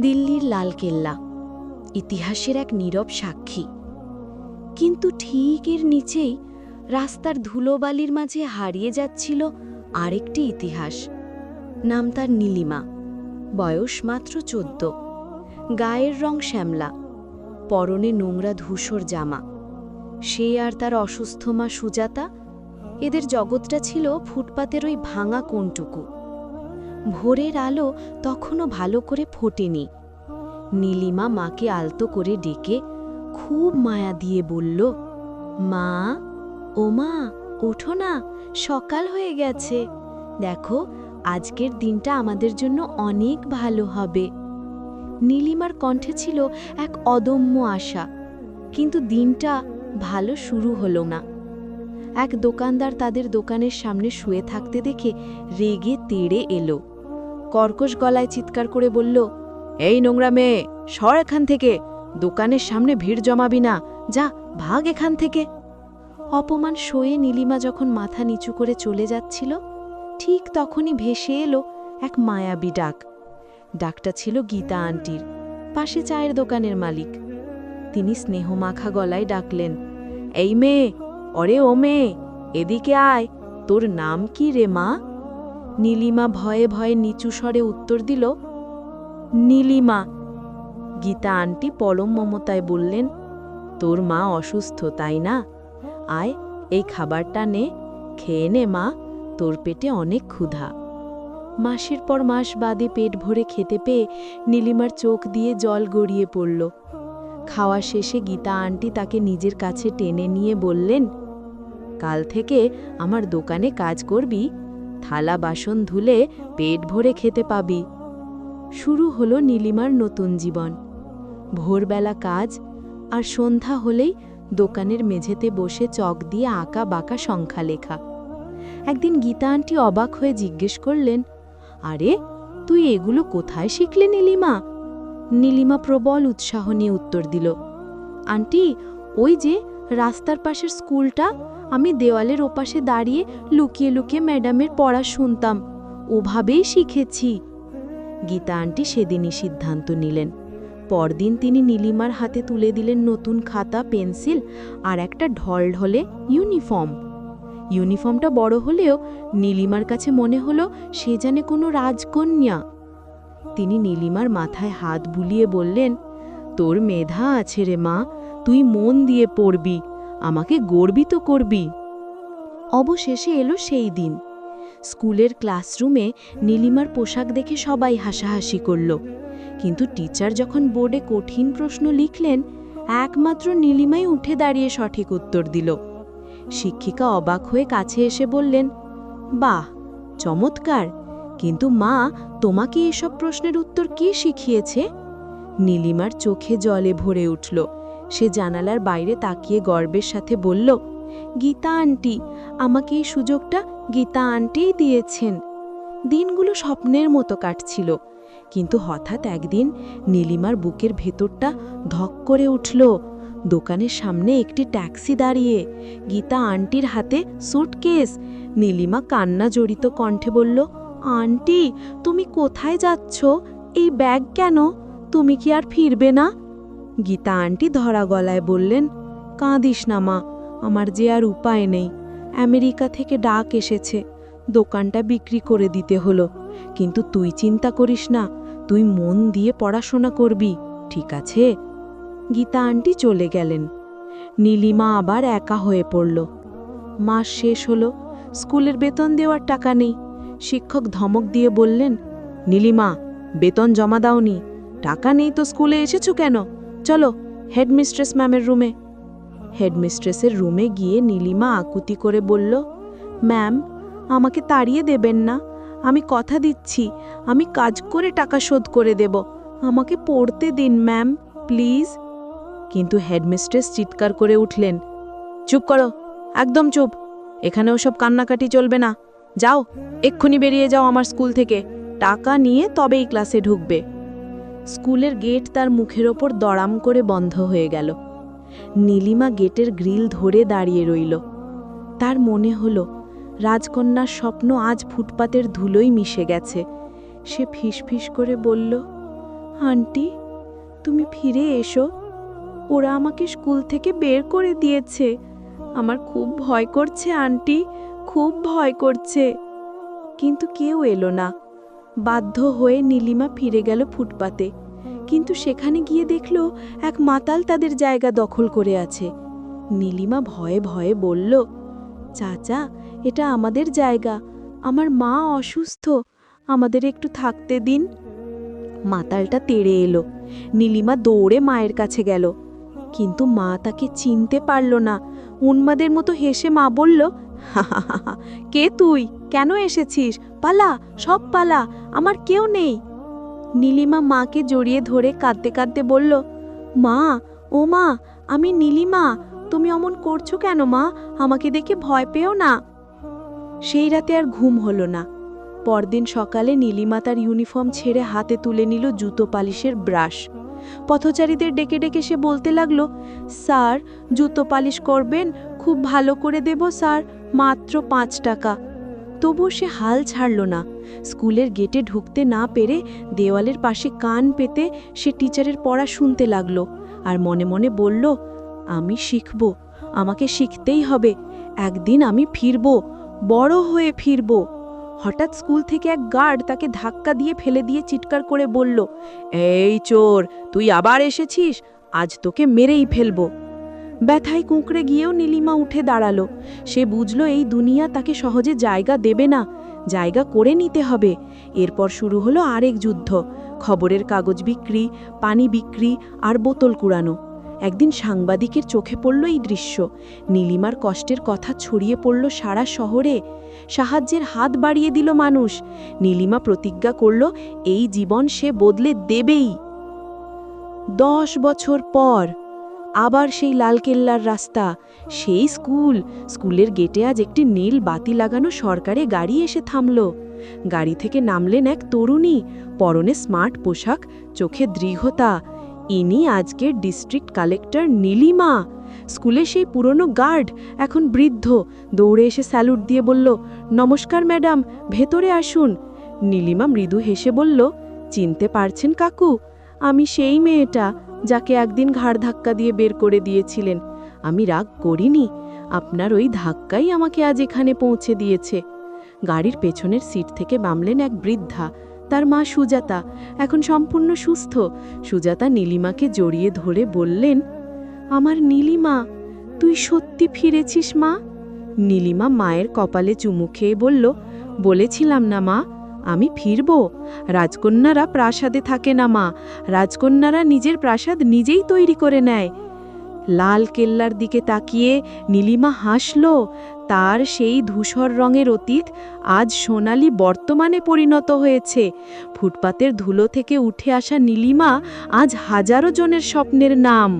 দিল্লির লালকেল্লা ইতিহাসের এক নীরব সাক্ষী। কিন্তু ঠিক এর নিচেই রাস্তার ধুলোবালির মাঝে হারিয়ে যাচ্ছিল আরেকটি ইতিহাস। নাম তার নীলিমা, বয়স মাত্র চোদ্দ। গায়ের রং শ্যামলা, পরনে নোংরা ধূসর জামা। সে আর তার অসুস্থ মা সুজাতা, এদের জগৎটা ছিল ফুটপাতের ওই ভাঙা কোনটুকু ভোরের আলো তখনও ভালো করে ফোটেনি। নীলিমা মাকে আলতো করে ডেকে খুব মায়া দিয়ে বলল, মা, ও মা, ওঠো না, সকাল হয়ে গেছে। দেখো, আজকের দিনটা আমাদের জন্য অনেক ভালো হবে। নীলিমার কণ্ঠে ছিল এক অদম্য আশা, কিন্তু দিনটা ভালো শুরু হলো না। এক দোকানদার তাদের দোকানের সামনে শুয়ে থাকতে দেখে রেগে তেড়ে এলো। কর্কশ গলায় চিৎকার করে বলল, এই নোংরা মেয়ে, সর এখান থেকে। দোকানের সামনে ভিড় জমাবি না। যা, ভাগ এখান থেকে। অপমান শোয়ে নীলিমা যখন মাথা নিচু করে চলে যাচ্ছিল, ঠিক তখনই ভেসে এলো এক মায়াবী ডাক। ডাকটা ছিল গীতা আন্টির, পাশে চায়ের দোকানের মালিক। তিনি স্নেহমাখা গলায় ডাকলেন, এই মেয়ে অরে ও মেয়ে, এদিকে আয়। তোর নাম কি রে মা? নীলিমা ভয়ে ভয়ে নিচু স্বরে উত্তর দিল, নীলিমা। গীতা আন্টি পরম মমতায় বললেন, তোর মা অসুস্থ, তাই না? আয়, এই খাবারটা নে, খেয়ে নে মা, তোর পেটে অনেক ক্ষুধা। মাসের পর মাস বাদে পেট ভরে খেতে পেয়ে নীলিমার চোখ দিয়ে জল গড়িয়ে পড়ল। খাওয়া শেষে গীতা আন্টি তাকে নিজের কাছে টেনে নিয়ে বললেন, কাল থেকে আমার দোকানে কাজ করবি, থালা বাসন ধুলে পেট ভরে খেতে পাবি। শুরু হলো নীলিমার নতুন জীবন। ভোরবেলা কাজ আর সন্ধ্যা হলেই দোকানের মেঝেতে বসে চক দিয়ে আঁকা বাঁকা সংখ্যা লেখা একদিন গীতা আন্টি অবাক হয়ে জিজ্ঞেস করলেন, আরে, তুই এগুলো কোথায় শিখলে নীলিমা? নীলিমা প্রবল উৎসাহ নিয়ে উত্তর দিল, আন্টি, ওই যে রাস্তার পাশের স্কুলটা, আমি দেওয়ালের ওপাশে দাঁড়িয়ে লুকিয়ে লুকিয়ে ম্যাডামের পড়া শুনতাম, ওভাবেই শিখেছি। গীতা আন্টি সেদিনই সিদ্ধান্ত নিলেন। পরদিন তিনি নীলিমার হাতে তুলে দিলেন নতুন খাতা, পেন্সিল আর একটা ঢল ঢলে ইউনিফর্ম। ইউনিফর্মটা বড় হলেও নীলিমার কাছে মনে হলো সে জানে কোনো রাজকন্যা। তিনি নীলিমার মাথায় হাত বুলিয়ে বললেন, তোর মেধা আছে রে মা, তুই মন দিয়ে পড়বি, আমাকে গর্বিত করবি। অবশেষে এলো সেই দিন। স্কুলের ক্লাসরুমে নীলিমার পোশাক দেখে সবাই হাসাহাসি করল। কিন্তু টিচার যখন বোর্ডে কঠিন প্রশ্ন লিখলেন, একমাত্র নীলিমাই উঠে দাঁড়িয়ে সঠিক উত্তর দিল। শিক্ষিকা অবাক হয়ে কাছে এসে বললেন, বাহ, চমৎকার! কিন্তু মা, তোমাকে এসব প্রশ্নের উত্তর কে শিখিয়েছে? নীলিমার চোখে জলে ভরে উঠল। সে জানালার বাইরে তাকিয়ে গর্বের সাথে বলল, গীতা আন্টি, আমাকে এই সুযোগটা গীতা আন্টিই দিয়েছেন। দিনগুলো স্বপ্নের মতো কাটছিল। কিন্তু হঠাৎ একদিন নীলিমার বুকের ভেতরটা ধক করে উঠল। দোকানের সামনে একটি ট্যাক্সি দাঁড়িয়ে গীতা আন্টির হাতে সুটকেস। নীলিমা কান্না জড়িত কণ্ঠে বলল আন্টি, তুমি কোথায় যাচ্ছ? এই ব্যাগ কেন? তুমি কি আর ফিরবে না? গীতা আন্টি ধরা গলায় বললেন, কাঁদিস না মা, আমার যে আর উপায় নেই। আমেরিকা থেকে ডাক এসেছে, দোকানটা বিক্রি করে দিতে হলো। কিন্তু তুই চিন্তা করিস না, তুই মন দিয়ে পড়াশোনা করবি, ঠিক আছে? গীতা আন্টি চলে গেলেন। নীলিমা আবার একা হয়ে পড়ল। মাস শেষ হলো, স্কুলের বেতন দেওয়ার টাকা নেই। শিক্ষক ধমক দিয়ে বললেন, নীলিমা, বেতন জমা দাওনি। টাকা নেই তো স্কুলে এসেছ কেন? চলো, হেডমিস্ট্রেস ম্যামের রুমে। হেডমিস্ট্রেসের রুমে গিয়ে নীলিমা আকুতি করে বলল, ম্যাম, আমাকে তাড়িয়ে দেবেন না। আমি কথা দিচ্ছি। আমি কাজ করে টাকা শোধ করে দেব। আমাকে পড়তে দিন, ম্যাম, প্লিজ। কিন্তু হেডমিস্ট্রেস চিৎকার করে উঠলেন, চুপ করো, একদম চুপ। এখানে ওসব কান্নাকাটি চলবে না। যাও, এক্ষুনি বেরিয়ে যাও আমার স্কুল থেকে। টাকা নিয়ে তবেই ক্লাসে ঢুকবে। স্কুলের গেট তার মুখের ওপর দড়াম করে বন্ধ হয়ে গেল। নীলিমা গেটের গ্রিল ধরে দাঁড়িয়ে রইল। তার মনে হলো, রাজকন্যার স্বপ্ন আজ ফুটপাতের ধুলোই মিশে গেছে। সে ফিসফিস করে বলল, আন্টি, তুমি ফিরে এসো। ওরা আমাকে স্কুল থেকে বের করে দিয়েছে। আমার খুব ভয় করছে, আন্টি। খুব ভয় করছে। কিন্তু কেউ এলো না। বাধ্য হয়ে নীলিমা ফিরে গেল ফুটপাতে। কিন্তু সেখানে গিয়ে দেখল এক মাতাল তাদের জায়গা দখল করে আছে। নীলিমা ভয়ে ভয়ে বলল চাচা এটা আমাদের জায়গা। আমার মা অসুস্থ। আমাদের একটু থাকতে দিন। মাতালটা তেড়ে এলো। নীলিমা দৌড়ে মায়ের কাছে গেল। কিন্তু মা তাকে চিনতে পারল না। উন্মাদের মতো হেসে মা বলল "হাহাহাহা, কে তুই? কেন এসেছিস? পালা, সব পালা, আমার কেউ নেই। নীলিমা মাকে জড়িয়ে ধরে কাঁদতে কাঁদতে বলল, মা, ও মা, আমি নীলিমা। তুমি অমন করছ কেন মা? আমাকে দেখে ভয় পেও না। সেই রাতে আর ঘুম হলো না। পরদিন সকালে নীলিমা তার ইউনিফর্ম ছেড়ে হাতে তুলে নিল জুতো পালিশের ব্রাশ। পথচারীদের ডেকে ডেকে সে বলতে লাগল, স্যার, জুতো পালিশ করবেন? খুব ভালো করে দেব, স্যার। মাত্র পাঁচ টাকা। তবু সে হাল ছাড়ল না। স্কুলের গেটে ঢুকতে না পেরে দেওয়ালের পাশে কান পেতে সে টিচারের পড়া শুনতে লাগল আর মনে মনে বলল, আমি শিখব, আমাকে শিখতেই হবে। একদিন আমি ফিরব, বড় হয়ে ফিরব। হঠাৎ স্কুল থেকে এক গার্ড তাকে ধাক্কা দিয়ে ফেলে দিয়ে চিৎকার করে বলল, এই চোর, তুই আবার এসেছিস? আজ তোকে মেরেই ফেলব। ব্যথায় কুঁকড়ে গিয়েও নীলিমা উঠে দাঁড়াল। সে বুঝল এই দুনিয়া তাকে সহজে জায়গা দেবে না। জায়গা করে নিতে হবে। এরপর শুরু হলো আরেক যুদ্ধ। খবরের কাগজ বিক্রি, পানি বিক্রি আর বোতল কুড়ানো। একদিন সাংবাদিকের চোখে পড়ল এই দৃশ্য। নীলিমার কষ্টের কথা ছড়িয়ে পড়ল সারা শহরে। সাহায্যের হাত বাড়িয়ে দিল মানুষ। নীলিমা প্রতিজ্ঞা করল, এই জীবন সে বদলে দেবেই। দশ বছর পর আবার সেই লালকেল্লার রাস্তা। সেই স্কুল। স্কুলের গেটে আজ একটি নীল বাতি লাগানো সরকারে গাড়ি এসে থামল। গাড়ি থেকে নামলেন এক তরুণী। পরনে স্মার্ট পোশাক, চোখে দৃঢ়তা। ইনি আজকের ডিস্ট্রিক্ট কালেক্টর নীলিমা। স্কুলে সেই পুরনো গার্ড, এখন বৃদ্ধ। দৌড়ে এসে স্যালুট দিয়ে বলল, নমস্কার ম্যাডাম, ভেতরে আসুন। নীলিমা মৃদু হেসে বলল, চিনতে পারছেন কাকু? আমি সেই মেয়েটা। যাকে একদিন ঘাড় ধাক্কা দিয়ে বের করে দিয়েছিলেন। আমি রাগ করিনি। আপনার ওই ধাক্কাই আমাকে আজ এখানে পৌঁছে দিয়েছে। গাড়ির পেছনের সিট থেকে বামলেন এক বৃদ্ধা। তার মা সুজাতা। এখন সম্পূর্ণ সুস্থ। সুজাতা নীলিমাকে জড়িয়ে ধরে বললেন, আমার নীলিমা, তুই সত্যি ফিরেছিস মা? নীলিমা মায়ের কপালে চুমু খেয়ে বলল, বলেছিলাম না মা আমি ফিরব। রাজকন্যারা প্রাসাদে থাকে না মা। রাজকন্যারা নিজের প্রাসাদ নিজেই তৈরি করে নেয়। লাল কেল্লার দিকে তাকিয়ে নীলিমা হাসল, তার সেই ধূসর রঙের অতীত আজ সোনালি বর্তমানে পরিণত হয়েছে। ফুটপাতের ধুলো থেকে উঠে আসা নীলিমা আজ হাজারো জনের স্বপ্নের নাম।